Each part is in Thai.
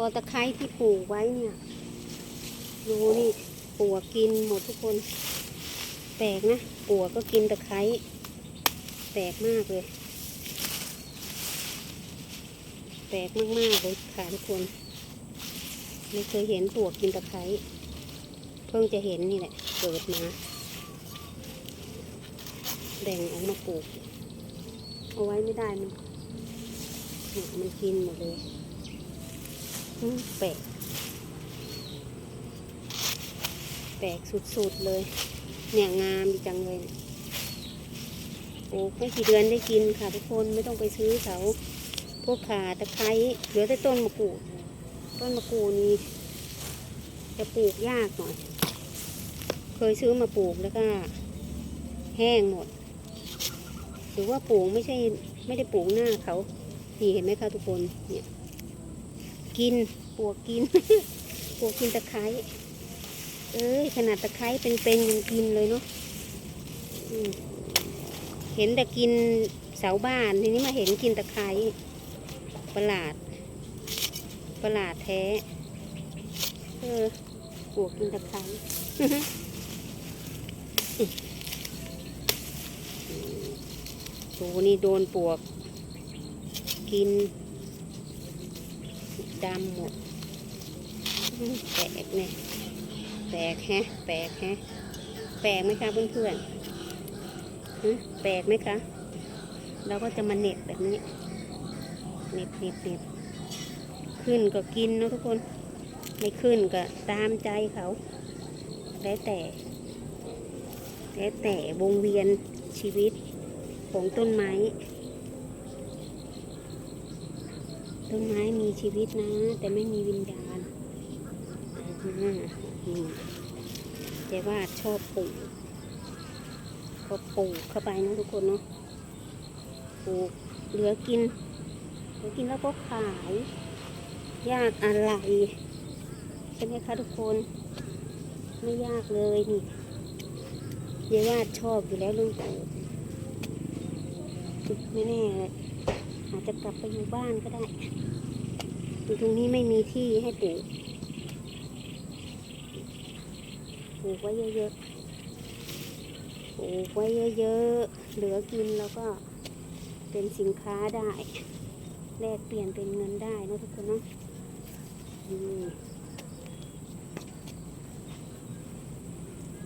พอตะไคร้ที่ปลูกไว้เนี่ย ดูนี่ปลวกกินหมดทุกคน แปลกนะปลวกก็กินตะไคร้แปลกมากเลย แปลกมากๆเลยค่ะทุกคน ไม่เคยเห็นปลวกกินตะไคร้เพิ่งจะเห็นนี่แหละเกิดมาแบ่งออกมาปลูก เอาไว้ไม่ได้มันมันกินหมดเลย แปลกแปลกสุดๆเลย เนี่ยงามดีจังเลยเนี่ยปลูกไม่กี่เดือนได้กินค่ะทุกคนไม่ต้องไปซื้อเขาพวกขาตะไคร้เหลือแต่ต้นมะกรูด ต้นมะกรูดนี่จะปลูกยากหน่อย เคยซื้อมาปลูกแล้วก็ แห้งหมด หรือว่าปลูกไม่ใช่ไม่ได้ปลูกหน้าเขานี่เห็นไหมคะทุกคนเนี่ย กินปวกกิน ปวกกินตะไคร้เอ้ยขนาดตะไคร้เป็นๆยังกินเลยเนาะเห็นแต่กินเสาบ้านทีนี้มาเห็นกินตะไคร้ประหลาด ประหลาดแท้ เออปวกกินตะไคร้ตูนี่โดนปวกกิน ดำหมดแปลกเนี่ยแปลกแฮะแปลกแฮะแปลกไหมคะเพื่อนๆแปลกไหมคะ เราก็จะมาเน็บแบบนี้ เน็บเน็บเน็บขึ้นก็กินเนะทุกคน ไม่ขึ้นก็ตามใจเขา แล้วแต่ แล้วแต่วงเวียนชีวิตของต้นไม้ ต้นไม้มีชีวิตนะ แต่ไม่มีวิญญาณอ่าเจ๊ว่าชอบปลูกก็ปลูกเข้าไปนะทุกคนเนาะปลูกเหลือกินเหลือกินแล้วก็ขายยากอะไรใช่ไหมคะทุกคน ไม่ยากเลยนี่เยาวาดชอบอยู่แล้วเรื่องปลูกไม่แน่เลย อาจจะกลับไปอยู่บ้านก็ได้ ตรงนี้ไม่มีที่ให้ปลูก ปลูกไว้เยอะๆ ปลูกไว้เยอะๆ เหลือกินแล้วก็เป็นสินค้าได้ แลกเปลี่ยนเป็นเงินได้นะทุกคนเนาะอืม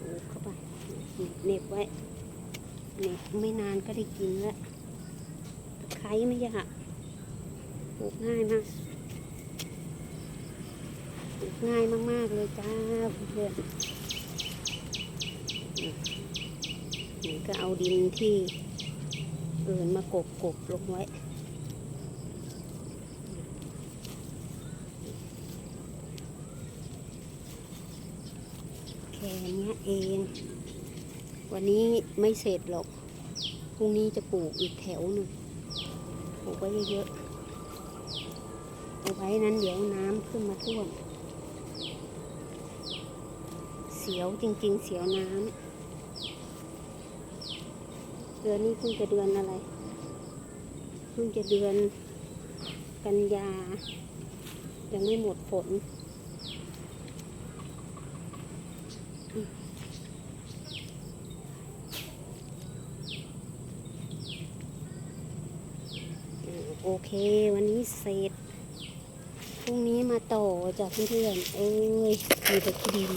ปลูกเข้าไปเน็บไว้เน็บไม่นานก็ได้กินแล้ว ตะไคร้ไม่ยากปลูกง่ายมากปลูกง่ายมาก ๆ เลยจ้าเพื่อนๆนี่ก็เอาดินที่เอื่นมากบกบๆลงไว้แค่นี้เอง วันนี้ไม่เสร็จหรอก พรุ่งนี้จะปลูกอีกแถวหนึ่ง ไว้เยอะๆ เอาไว้นั้นเดี๋ยวน้ำขึ้นมาท่วม เสียวจริงๆ เสียวน้ำเดือนนี้เพิ่งจะเดือนอะไร เพิ่งจะเดือนกันยา ยังไม่หมดฝน อ่า โอเค วันนี้เสร็จพรุ่งนี้มาต่อจากเพื่อนๆเอ้ยมีแต่ขี้ดิน